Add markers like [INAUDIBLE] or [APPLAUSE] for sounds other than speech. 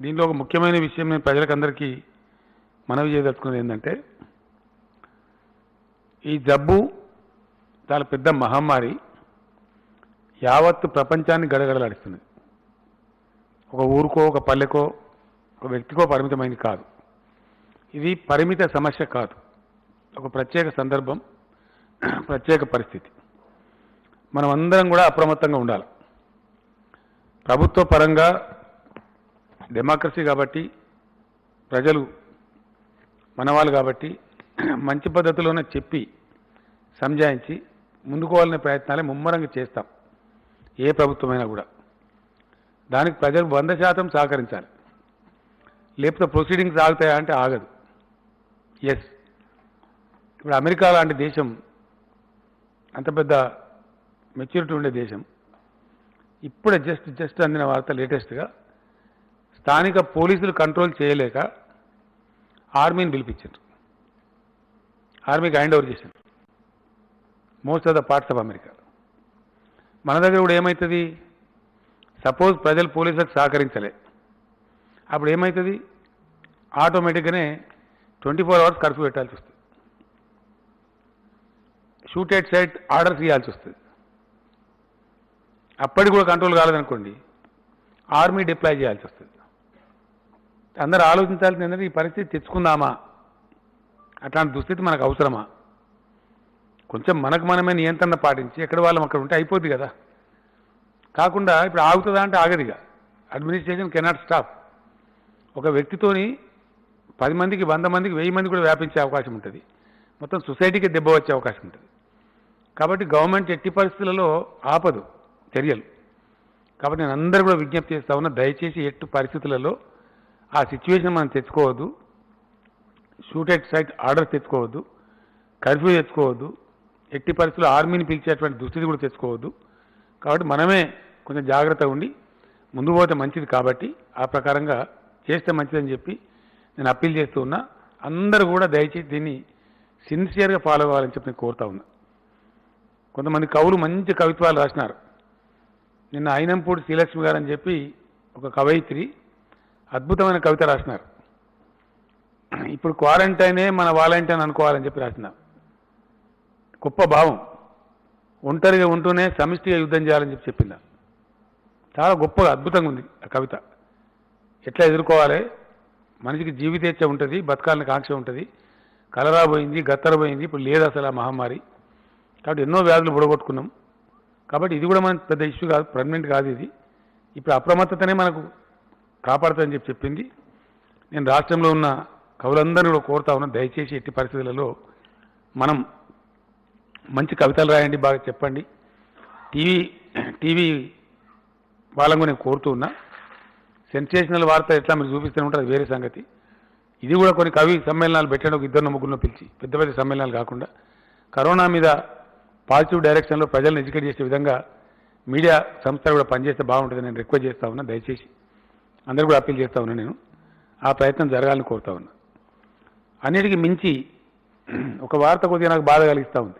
దీనిలో ఒక ముఖ్యమైన విషయం నేను ప్రజలకందరికీ మనవి చేయదలుచుకున్నది ఏంటంటే ఈ జబ్బు చాలా పెద్ద మహమ్మారి యావత్తు ప్రపంచాన్ని గడగడలాడిస్తున్నది. ఒక ఊరుకో ఒక పల్లెకో ఒక వ్యక్తికో పరిమితమైంది కాదు. ఇది పరిమిత సమస్య కాదు. ఒక ప్రత్యేక సందర్భం ప్రత్యేక పరిస్థితి. మనం అందరం కూడా అప్రమత్తంగా ఉండాలి. ప్రభుత్వ పరంగా డెమోక్రసీ కాబట్టి ప్రజలు మనవాళ్ళు కాబట్టి [CLEARS THROAT] మంచి పద్ధతిలోనే చెప్పి సంజాయించి ముందుకోవాలనే ప్రయత్నాలే ముమ్మరంగా చేస్తాం. ఏ ప్రభుత్వమైనా కూడా. దానికి ప్రజలు వంద శాతం సహకరించాలి. లేకపోతే ప్రొసీడింగ్స్ ఆగుతాయా అంటే ఆగదు. ఎస్ ఇప్పుడు అమెరికా లాంటి దేశం అంత పెద్ద మెచ్యూరిటీ ఉండే దేశం ఇప్పుడే జస్ట్ జస్ట్ అందిన వార్త లేటెస్ట్గా స్థానిక పోలీసులు కంట్రోల్ చేయలేక ఆర్మీని పిలిపించారు ఆర్మీకి హ్యాండ్ ఓవర్ చేశారు most of the parts of America. మన దగ్గర కూడా ఏమవుతుంది సపోజ్ ప్రజలు పోలీసులకు సహకరించలే. అప్పుడు ఏమవుతుంది ఆటోమేటిక్గానే ట్వంటీ ఫోర్ అవర్స్ కర్ఫ్యూ పెట్టాల్సి వస్తుంది. షూట్ ఎట్ సైట్ ఆర్డర్స్ ఇవ్వాల్సి వస్తుంది. అప్పటికి కూడా కంట్రోల్ కాలేదనుకోండి ఆర్మీ డిప్లాయ్ చేయాల్సి వస్తుంది. అందరూ ఆలోచించాల్సింది ఏంటంటే ఈ పరిస్థితి తెచ్చుకుందామా? అట్లాంటి దుస్థితి మనకు అవసరమా? కొంచెం మనకు మనమే నియంత్రణ పాటించి ఎక్కడ వాళ్ళం అక్కడ ఉంటే అయిపోద్ది కదా. కాకుండా ఇప్పుడు ఆగుతుందా అంటే ఆగదిగా. అడ్మినిస్ట్రేషన్ కెనాట్ స్టాప్ ఒక వ్యక్తితోని పది మందికి వంద మందికి వెయ్యి మంది కూడా వ్యాపించే అవకాశం ఉంటుంది. మొత్తం సొసైటీకి దెబ్బ వచ్చే అవకాశం ఉంటుంది. కాబట్టి గవర్నమెంట్ ఎట్టి పరిస్థితులలో ఆపదు చర్యలు. కాబట్టి నేను అందరూ కూడా విజ్ఞప్తి చేస్తా ఉన్నా దయచేసి ఎట్టి పరిస్థితులలో ఆ సిచ్యువేషన్ మనం తెచ్చుకోవద్దు. షూట్ ఎట్ సైట్ ఆర్డర్ తెచ్చుకోవద్దు. కర్ఫ్యూ తెచ్చుకోవద్దు. ఎట్టి పరిస్థితుల్లో ఆర్మీని పిలిచేటువంటి దుస్థితి కూడా తెచ్చుకోవద్దు. కాబట్టి మనమే కొంచెం జాగ్రత్త ఉండి ముందు పోతే మంచిది కాబట్టి ఆ ప్రకారంగా చేస్తే మంచిదని చెప్పి నేను అప్పీల్ చేస్తూ ఉన్నా. అందరూ కూడా దయచేసి దీన్ని సిన్సియర్గా ఫాలో అవ్వాలని చెప్పి నేను కోరుతా ఉన్నా. కొంతమంది కవులు మంచి కవిత్వాలు రాసినారు. నిన్న అయినంపూడి శ్రీలక్ష్మి గారు అని చెప్పి ఒక కవయిత్రి అద్భుతమైన కవిత రాసినారు. ఇప్పుడు క్వారంటైనే మన వాలంటైన్ అనుకోవాలని చెప్పి రాసినారు. గొప్ప భావం. ఒంటరిగా ఉంటూనే సమిష్టిగా యుద్ధం చేయాలని చెప్పి చెప్పింది చాలా గొప్పగా అద్భుతంగా ఉంది ఆ కవిత. ఎట్లా ఎదుర్కోవాలి? మనిషికి జీవితేచ్ఛ ఉంటుంది బతకాలని కాంక్ష ఉంటుంది. కలరా పోయింది గత్తర పోయింది ఇప్పుడు లేదు అసలు ఆ మహమ్మారి. కాబట్టి ఎన్నో వ్యాధులు బుడగొట్టుకున్నాం. కాబట్టి ఇది కూడా మనకు పెద్ద ఇష్యూ కాదు పర్మనెంట్ కాదు ఇది. ఇప్పుడు అప్రమత్తతనే మనకు కాపాడుతానని చెప్పి చెప్పింది. నేను రాష్ట్రంలో ఉన్న కవులందరినీ కూడా కోరుతా ఉన్నా దయచేసి ఎట్టి పరిస్థితులలో మనం మంచి కవితలు రాయండి బాగా చెప్పండి. టీవీ టీవీ వాళ్ళని కూడా నేను కోరుతూ ఉన్నా. సెన్సేషనల్ వార్త ఎట్లా మీరు చూపిస్తూనే ఉంటారు అది వేరే సంగతి. ఇది కూడా కొన్ని కవి సమ్మేళనాలు పెట్టండి ఒక ఇద్దరు ముగ్గురును పిలిచి పెద్ద పెద్ద సమ్మేళనాలు కాకుండా. కరోనా మీద పాజిటివ్ డైరెక్షన్లో ప్రజలను ఎడ్యుకేట్ చేసే విధంగా మీడియా సంస్థలు కూడా పనిచేస్తే బాగుంటుంది నేను రిక్వెస్ట్ చేస్తా ఉన్నా దయచేసి. అందరూ కూడా అప్పీల్ చేస్తా ఉన్నా నేను. ఆ ప్రయత్నం జరగాలని కోరుతా ఉన్నా. అన్నిటికీ మించి ఒక వార్త కొద్దిగా నాకు బాధ కలిగిస్తూ ఉంది.